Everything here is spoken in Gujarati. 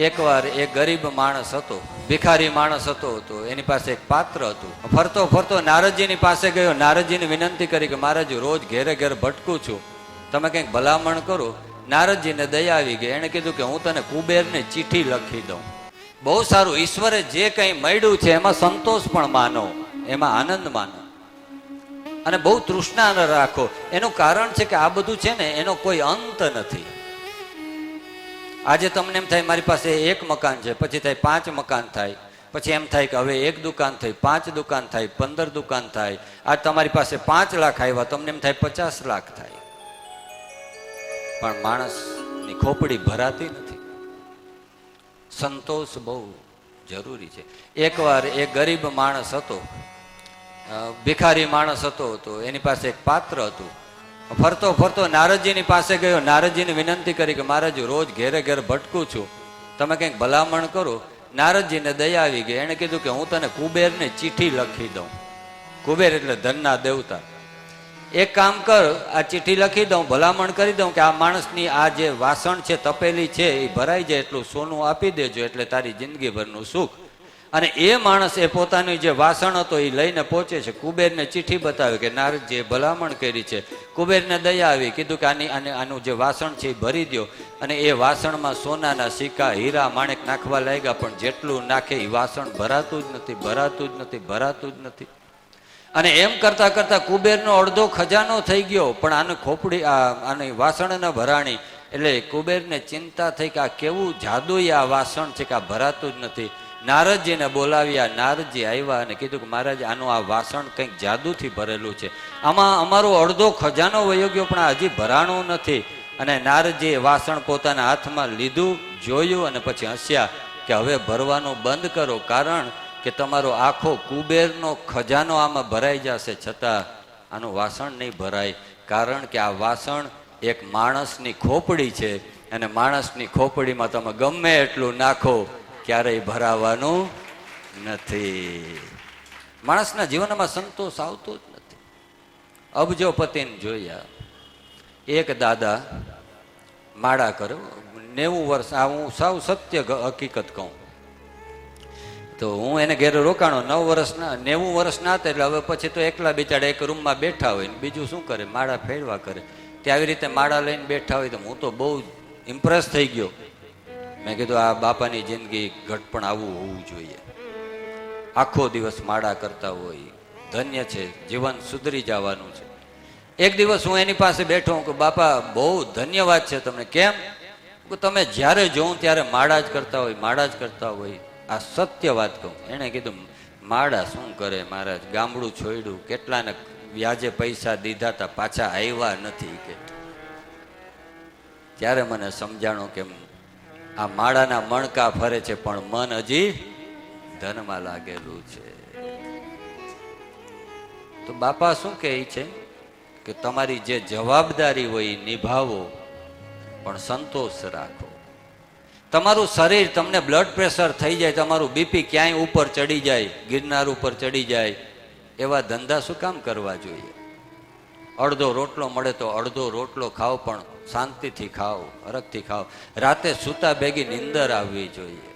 એકવાર એક ગરીબ માણસ હતો, ભિખારી માણસ હતો, તો એની પાસે એક પાત્ર હતું. ફરતો ફરતો નારદજીની પાસે ગયો. નારદજીને વિનંતી કરી કે મહારાજ, રોજ ઘેરે ઘેર ભટકું છું. તમે કંઈક ભલામણ કરો. નારદજીને દયા આવી ગઈ. એણે કીધું કે હું તને કુબેરને ચિઠ્ઠી લખી દઉં. બહુ સારું. ઈશ્વરે જે કંઈ મળ્યું છે એમાં સંતોષ પણ માનો. એમાં આનંદ માનો. અને બહુ તૃષ્ણા રાખો. એનું કારણ છે કે આ બધું છે ને, એનો કોઈ અંત નથી. આજે તમને એમ થાય મારી પાસે એક મકાન છે, પછી થાય પાંચ મકાન થાય, પછી એમ થાય કે હવે એક દુકાન થઈ, પાંચ દુકાન થાય, પંદર દુકાન થાય આજ તમારી પાસે પાંચ લાખ આવ્યા, તમને એમ થાય પચાસ લાખ થાય. પણ માણસની ખોપડી ભરાતી નથી. સંતોષ બહુ જરૂરી છે. એકવાર એક ગરીબ માણસ હતો ભિખારી માણસ હતો, તો એની પાસે એક પાત્ર હતું. ફરતો ફરતો નારદજીની પાસે ગયો. નારદજીને વિનંતી કરી કે, મહારાજ, રોજ ઘેરે ઘેર ભટકું છું. તમે કંઈક ભલામણ કરો. નારદજીને દયા આવી ગઈ. એણે કીધું કે, હું તને કુબેરને ચિઠ્ઠી લખી દઉં. કુબેર એટલે ધનના દેવતા. એક કામ કર, આ ચિઠ્ઠી લખી દઉં, ભલામણ કરી દઉં કે આ માણસની આ જે વાસણ છે, તપેલી છે, એ ભરાઈ જાય એટલું સોનું આપી દેજો, એટલે તારી જિંદગીભરનું સુખ. અને એ માણસ એ પોતાનું જે વાસણ હતો, એ લઈને પહોંચે છે. કુબેરને ચિઠ્ઠી બતાવે કે નારદજીએ ભલામણ કરી છે. કુબેરને દયા આવી, કીધું કે આની આને આનું જે વાસણ છે એ ભરી દો અને એ વાસણમાં સોનાના સિક્કા, હીરા, માણેક નાખવા લાગ્યા, પણ જેટલું નાખે એ વાસણ ભરાતું જ નથી, ભરાતું જ નથી, ભરાતું જ નથી. અને એમ કરતાં કરતાં કુબેરનો અડધો ખજાનો થઈ ગયો, પણ આને ખોપડી આની વાસણ ન ભરાણી. એટલે કુબેરને ચિંતા થઈ કે આ કેવું જાદુઈ આ વાસણ છે કે આ ભરાતું જ નથી. નારદજીને બોલાવ્યા, નારદજી આવ્યા અને કીધું કે મહારાજ, આનું આ વાસણ કંઈક જાદુથી ભરેલું છે. આમાં અમારો અડધો ખજાનો વયો ગયો પણ હજી ભરાણું નથી. અને નારદજીએ વાસણ પોતાના હાથમાં લીધું, જોયું અને પછી હસ્યા કે હવે ભરવાનું બંધ કરો, કારણ કે તમારો આખો કુબેરનો ખજાનો આમાં ભરાઈ જશે. છતાં આનું વાસણ નહીં ભરાય, કારણ કે આ વાસણ એક માણસની ખોપડી છે. અને માણસની ખોપડીમાં તમે ગમે એટલું નાખો ક્યારેય ભરાવાનું નથી. માણસના જીવનમાં સંતોષ આવતો જ નથી. અબજો પતિને જોયા. એક દાદા માળા કરો, નેવું વર્ષ, આ હું સાવ સત્ય હકીકત કહું. તો હું એને ઘેર રોકાણો, નવ વર્ષના નેવું વર્ષના હતા એટલે હવે પછી તો એકલા બિચારા એક રૂમમાં બેઠા હોય ને બીજું શું કરે? માળા ફેરવા કરે. તે આવી રીતે માળા લઈને બેઠા હોય તો હું તો બહુ ઇમ્પ્રેસ થઈ ગયો. મેં કીધું, આ બાપાની જિંદગી ઘટપણ આવું હોવું જોઈએ. આખો દિવસ માળા કરતા હોય, ધન્ય છે, જીવન સુધરી જવાનું છે. એક દિવસ હું એની પાસે બેઠો કે બાપા, બહુ ધન્યવાદ છે તમને. કેમ? તમે જ્યારે જોઉં ત્યારે માળા જ કરતા હોય, માળા જ કરતા હોય. આ સત્ય વાત કહું. એણે કીધું, માળા શું કરે મહારાજ? ગામડું છોડ્યું, કેટલાને વ્યાજે પૈસા દીધા હતા પાછા આવ્યા નથી. કે ત્યારે મને સમજાણો કે આ માળાના મણકા ફરે છે, પણ મન હજી ધનમાં લાગેલું છે. તો બાપા શું કહે છે? કે તમારી જે જવાબદારી હોય એ નિભાવો, પણ સંતોષ રાખો. તમારું શરીર તમને બ્લડ પ્રેશર થઈ જાય, તમારું બીપી ક્યાંય ઉપર ચડી જાય, ગિરનાર ઉપર ચડી જાય, એવા ધંધા શું કામ કરવા જોઈએ? અડધો રોટલો મળે તો અડધો રોટલો ખાઓ પણ શાંતિથી ખાઓ અરગથી ખાઓ રાતે સૂતા ભેગી નિંદર આવવી જોઈએ.